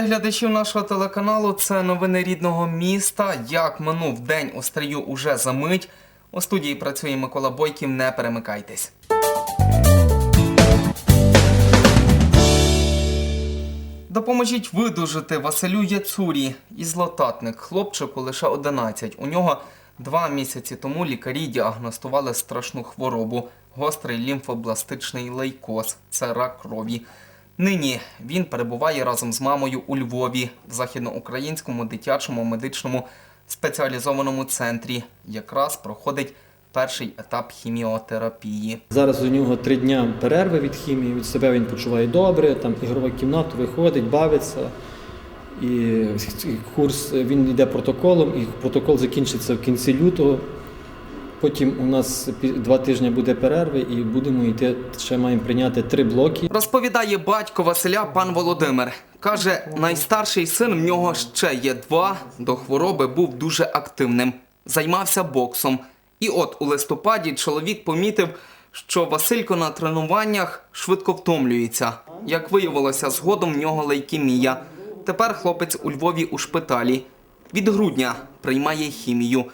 Вітаю глядачів нашого телеканалу. Це новини рідного міста. Як минув день у стрію уже за мить. У студії працює Микола Бойків. Не перемикайтесь. Допоможіть видужити Василю Яцурі із лотатник. Хлопчику лише 11. У нього два місяці тому лікарі діагностували страшну хворобу гострий лімфобластичний лейкоз. Це рак крові. Нині він перебуває разом з мамою у Львові в західноукраїнському дитячому медичному спеціалізованому центрі. Якраз проходить перший етап хіміотерапії. Зараз у нього три дня перерви від хімії, від себе він почуває добре, там ігрова кімната виходить, бавиться. І курс він йде протоколом, і протокол закінчиться в кінці лютого. Потім у нас два тижні буде перерви, і будемо йти. Ще маємо прийняти три блоки. Розповідає батько Василя пан Володимир. Каже, найстарший син в нього ще є два. До хвороби був дуже активним. Займався боксом. І от у листопаді чоловік помітив, що Василько на тренуваннях швидко втомлюється. Як виявилося, згодом в нього лейкемія. Тепер хлопець у Львові у шпиталі. Від грудня приймає хімію.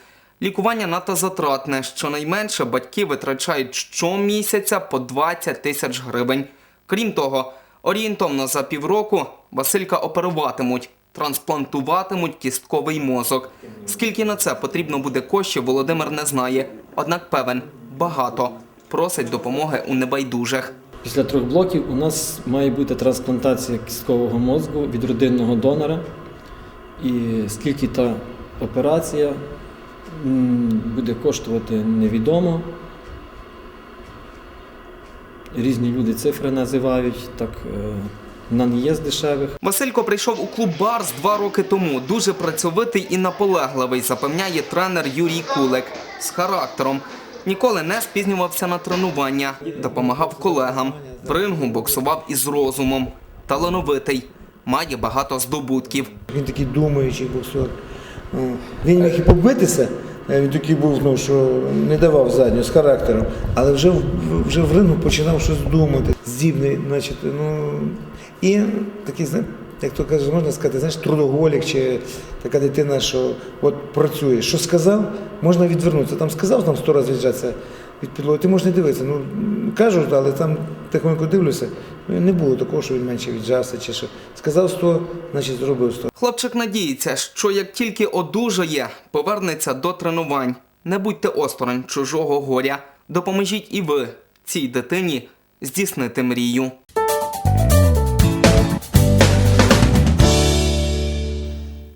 Лікування надто затратне. Щонайменше батьки витрачають щомісяця по 20 тисяч гривень. Крім того, орієнтовно за півроку Василька оперуватимуть, трансплантуватимуть кістковий мозок. Скільки на це потрібно буде коштів, Володимир не знає. Однак певен, багато. Просить допомоги у небайдужих. Після трьох блоків у нас має бути трансплантація кісткового мозку від родинного донора. І скільки та операція буде коштувати невідомо. Різні люди цифри називають, так е, вона не є з дешевих. Василько прийшов у клуб Барс два роки тому. Дуже працьовитий і наполегливий, запевняє тренер Юрій Кулик з характером. Ніколи не спізнювався на тренування, допомагав колегам. В рингу боксував із розумом. Талановитий, має багато здобутків. Він такий думаючий боксер. Він міг і побитися, е, він такий був, ну, що не давав задню з характером, але вже, вже в рингу починав щось думати. Здібний, значить, ну, і такий, знаєте, як то каже, можна сказати, знаєш, трудоголік чи така дитина, що от працює. Що сказав, можна відвернутися. Там сказав там сто разів віджатися від підлоги, ти можеш не дивитися. Ну, кажуть, але там тихонько дивлюся, не було такого, що він менше віджався чи що. Сказав 100, значить зробив 100. Хлопчик надіється, що як тільки одужає, повернеться до тренувань. Не будьте осторонь чужого горя. Допоможіть і ви цій дитині здійснити мрію.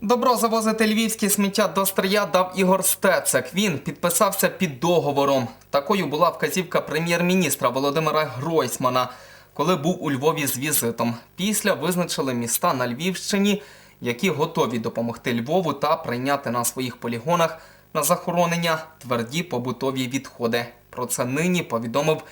Добро завозити львівське сміття до Стрия дав Ігор Стецик. Він підписався під договором. Такою була вказівка прем'єр-міністра Володимира Гройсмана, коли був у Львові з візитом. Після визначили міста на Львівщині, які готові допомогти Львову та прийняти на своїх полігонах на захоронення тверді побутові відходи. Про це нині повідомив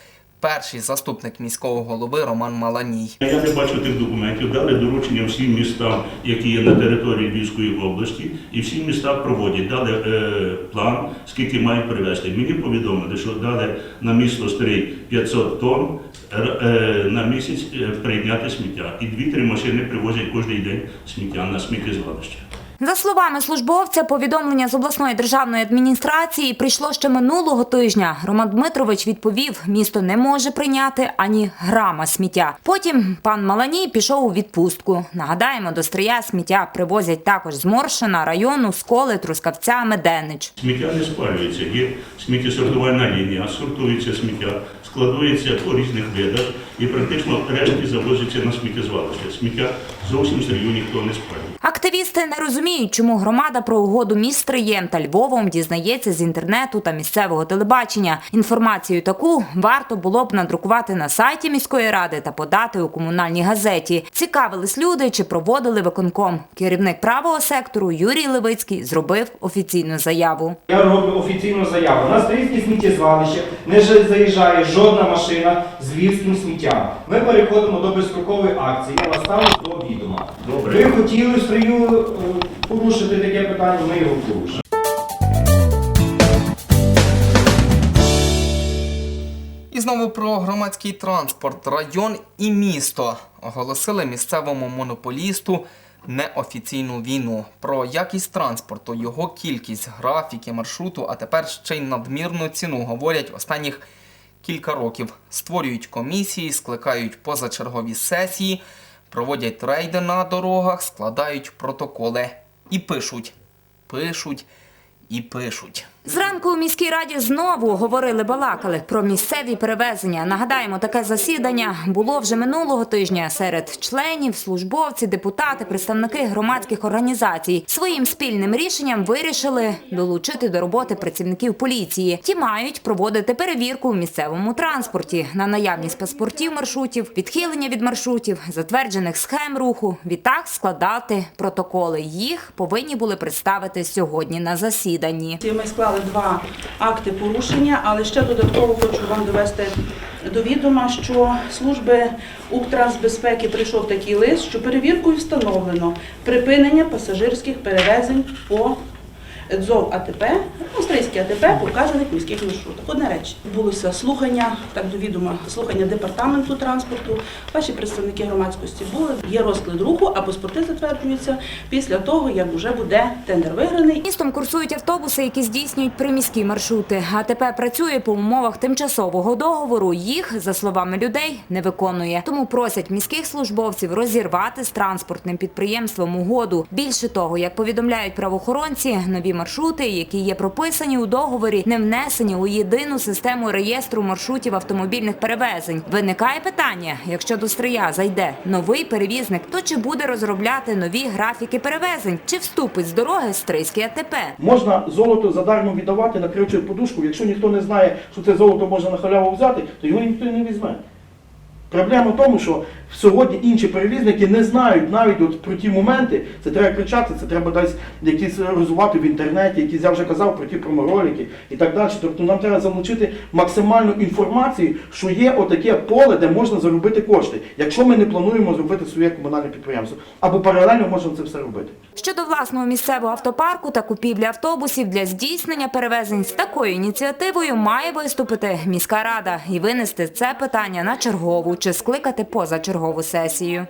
перший заступник міського голови Роман Маланій. Я не бачу тих документів, дали доручення всім містам, які є на території Львівської області, і всі міста проводять, дали е, план, скільки мають привезти. Мені повідомили, що дали на місто Стрий 500 тонн е, на місяць е, прийняти сміття. І дві-три машини привозять кожен день сміття на сміттєзвалище. За словами службовця, повідомлення з обласної державної адміністрації прийшло ще минулого тижня. Роман Дмитрович відповів, місто не може прийняти ані грама сміття. Потім пан Маланій пішов у відпустку. Нагадаємо, до Стрия сміття привозять також з Моршина, району, Сколи, Трускавця, Меденич. Сміття не спалюється, є сміттєсортувальна лінія, сортується сміття, складується по різних видах і практично рештки завозяться на сміттєзвалище. Сміття зовсім з ніхто не спалює. Активісти не розуміють, чому громада про угоду між Стриєм та Львовом дізнається з інтернету та місцевого телебачення. Інформацію таку варто було б надрукувати на сайті міської ради та подати у комунальній газеті. Цікавились люди, чи проводили виконком. Керівник правого сектору Юрій Левицький зробив офіційну заяву. Я роблю офіційну заяву. На стрільське сміттєзвалище не ж- заїжджає жодна машина з львівським сміттям. Ми переходимо до безстрокової акції. Я вас ставлю до відома. Добре. Ви хотіли стрію е, порушити таке питання, ми його порушимо. І знову про громадський транспорт, район і місто оголосили місцевому монополісту неофіційну війну. Про якість транспорту, його кількість, графіки маршруту, а тепер ще й надмірну ціну говорять останніх кілька років. Створюють комісії, скликають позачергові сесії, проводять рейди на дорогах, складають протоколи і пишуть, пишуть і пишуть. Зранку у міській раді знову говорили балакали про місцеві перевезення. Нагадаємо, таке засідання було вже минулого тижня серед членів, службовці, депутати, представники громадських організацій. Своїм спільним рішенням вирішили долучити до роботи працівників поліції. Ті мають проводити перевірку в місцевому транспорті на наявність паспортів маршрутів, відхилення від маршрутів, затверджених схем руху. Відтак складати протоколи. Їх повинні були представити сьогодні на засіданні. Ми склали два акти порушення, але ще додатково хочу вам довести до відома, що служби Уктрансбезпеки прийшов такий лист, що перевіркою встановлено припинення пасажирських перевезень по ДЗОВ АТП, австрійське АТП по вказаних міських маршрутах. Одне речі, відбулося слухання, так до відома, слухання департаменту транспорту. Ваші представники громадськості були. Є розклад руху, а паспорти затверджуються після того, як вже буде тендер виграний Містом курсують автобуси, які здійснюють приміські маршрути. АТП працює по умовах тимчасового договору. Їх, за словами людей, не виконує. Тому просять міських службовців розірвати з транспортним підприємством угоду. Більше того, як повідомляють правоохоронці, нові маршрути, які є прописані у договорі, не внесені у єдину систему реєстру маршрутів автомобільних перевезень. Виникає питання: якщо до стрия зайде новий перевізник, то чи буде розробляти нові графіки перевезень, чи вступить з дороги стрийський АТП? Можна золото задармо віддавати, накривши подушку. Якщо ніхто не знає, що це золото можна на халяву взяти, то його ніхто не візьме. Проблема в тому, що сьогодні інші перевізники не знають навіть от про ті моменти. Це треба кричати, це треба десь якісь розвивати в інтернеті, якісь я вже казав про ті проморолики і так далі. Тобто нам треба залучити максимальну інформацію, що є отаке поле, де можна заробити кошти, якщо ми не плануємо зробити своє комунальне підприємство. Або паралельно можемо це все робити. Щодо власного місцевого автопарку та купівлі автобусів для здійснення перевезень з такою ініціативою має виступити міська рада і винести це питання на чергову чи скликати позачергову сесію.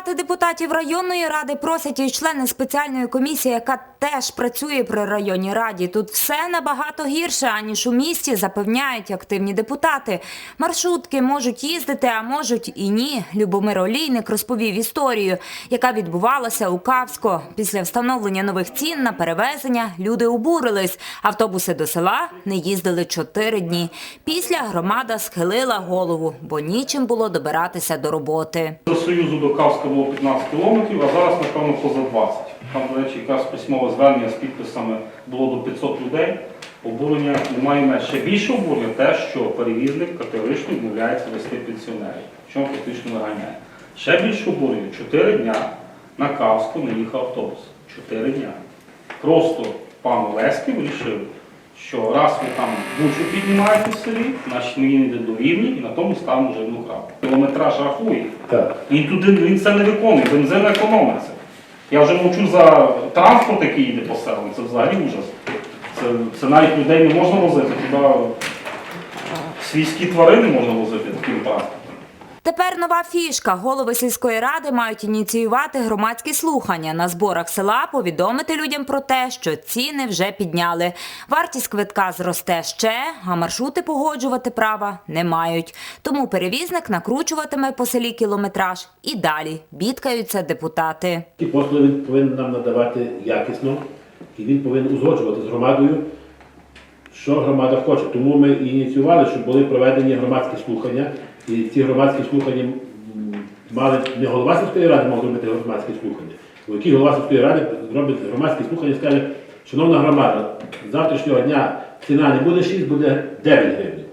Зібрати депутатів районної ради просять і члени спеціальної комісії, яка теж працює при районній раді. Тут все набагато гірше, аніж у місті, запевняють активні депутати. Маршрутки можуть їздити, а можуть і ні. Любомир Олійник розповів історію, яка відбувалася у Кавсько. Після встановлення нових цін на перевезення люди обурились. Автобуси до села не їздили чотири дні. Після громада схилила голову, бо нічим було добиратися до роботи. Союзу до Кавська було 15 кілометрів, а зараз, напевно, поза 20. Там, до речі, якраз письмове звернення з підписами було до 500 людей. Обурення немає меж. Ще більше обурення те, що перевізник категорично відмовляється вести пенсіонерів, чому фактично виганяє. Ще більше обурення. Чотири дня на Кавську не їхав автобус. Чотири дня. Просто пан Олеський вирішив, що раз ви там бучу піднімаєте в селі, значить не йде до рівні і на тому ставимо вже одну крапку. Кілометраж рахує. Він туди він це не виконує, бензин економиться. Я вже мовчу за транспорт, який йде по селам, це взагалі ужас. Це, це навіть людей не можна возити, хіба свійські тварини можна возити таким транспортом. Тепер нова фішка. Голови сільської ради мають ініціювати громадські слухання на зборах села, повідомити людям про те, що ціни вже підняли. Вартість квитка зросте ще, а маршрути погоджувати права не мають. Тому перевізник накручуватиме по селі кілометраж і далі бідкаються депутати. І послуги він повинен нам надавати якісно, і він повинен узгоджувати з громадою, що громада хоче. Тому ми ініціювали, щоб були проведені громадські слухання. І ці громадські слухання мали не голова сільської ради мав зробити громадські слухання. Бо який голова сільської ради зробить громадські слухання і скаже, шановна громада, з завтрашнього дня ціна не буде 6, буде 9 гривень.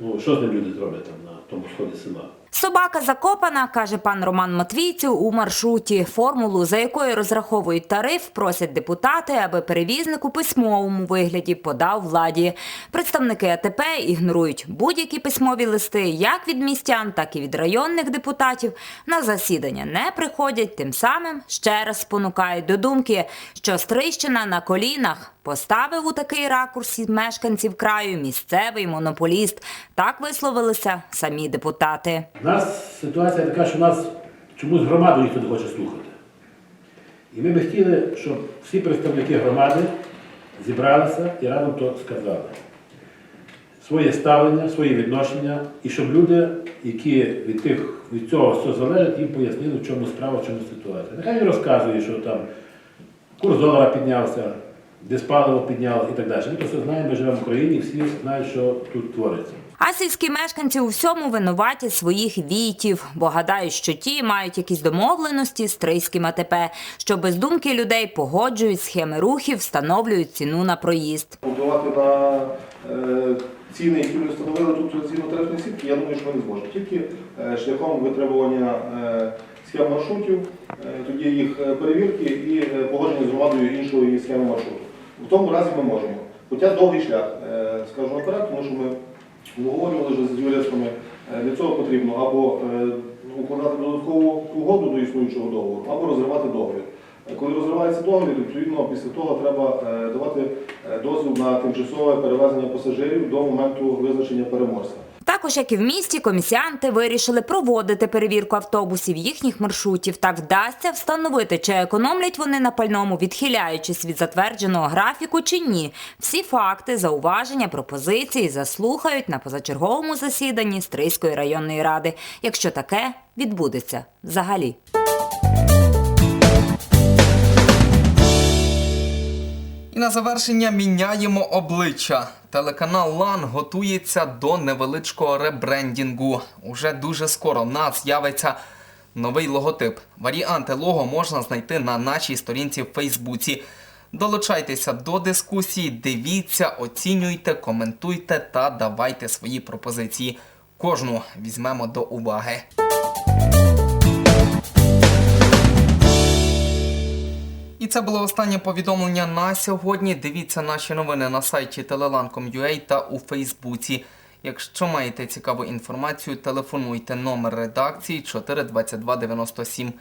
Ну, що з ним люди зроблять там на тому сході села? Собака закопана, каже пан Роман Матвійців у маршруті. Формулу, за якою розраховують тариф, просять депутати, аби перевізник у письмовому вигляді подав владі. Представники АТП ігнорують будь-які письмові листи як від містян, так і від районних депутатів. На засідання не приходять, тим самим ще раз спонукають до думки, що Стрищина на колінах поставив у такий ракурс мешканців краю місцевий монополіст. Так висловилися самі депутати. У нас ситуація така, що нас чомусь громаду ніхто не хоче слухати. І ми би хотіли, щоб всі представники громади зібралися і разом то сказали. Своє ставлення, свої відношення, і щоб люди, які від, тих, від цього все залежить, їм пояснили, в чому справа, в чому ситуація. Нехай розказує, що там курс долара піднявся, диспаливо піднялося і так далі. Ми то все знаємо, ми живемо в Україні, всі знають, що тут твориться. А сільські мешканці у всьому винуваті своїх війтів, бо гадають, що ті мають якісь домовленості з Трийським АТП, що без думки людей погоджують схеми рухів, встановлюють ціну на проїзд. Впливати на е, ціни, які ми встановили тут згідно тарифної сітки, я думаю, що ми не зможемо. Тільки е, шляхом витребування е, схем маршрутів, е, тоді їх е, перевірки і е, погодження з громадою іншої схеми маршруту. В тому разі ми можемо. Хоча довгий шлях, е, скажу наперед, тому що ми обговорювали вже з юристами, е, для цього потрібно або е, укладати додаткову угоду до існуючого договору, або розривати договір. Коли розривається договір, відповідно після того треба давати дозвіл на тимчасове перевезення пасажирів до моменту визначення переможця. Також, як і в місті, комісіанти вирішили проводити перевірку автобусів їхніх маршрутів. Так вдасться встановити, чи економлять вони на пальному, відхиляючись від затвердженого графіку, чи ні. Всі факти, зауваження, пропозиції заслухають на позачерговому засіданні Стрийської районної ради, якщо таке відбудеться взагалі. І на завершення міняємо обличчя. Телеканал Лан готується до невеличкого ребрендінгу. Уже дуже скоро в нас з'явиться новий логотип. Варіанти лого можна знайти на нашій сторінці в Фейсбуці. Долучайтеся до дискусії, дивіться, оцінюйте, коментуйте та давайте свої пропозиції. Кожну візьмемо до уваги. І це було останнє повідомлення на сьогодні. Дивіться наші новини на сайті telelan.com.ua та у Фейсбуці. Якщо маєте цікаву інформацію, телефонуйте номер редакції 42297.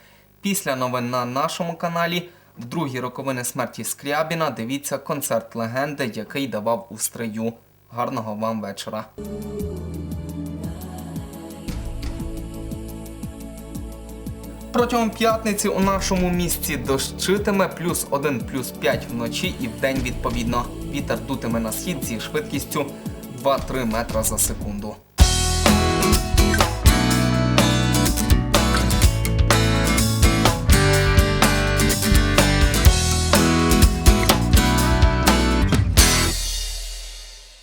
Після новин на нашому каналі в другі роковини смерті Скрябіна дивіться концерт легенди, який давав у стрию. Гарного вам вечора. Протягом п'ятниці у нашому місті дощитиме плюс 1, плюс 5 вночі і вдень відповідно. Вітер дутиме на схід зі швидкістю 2-3 метра за секунду.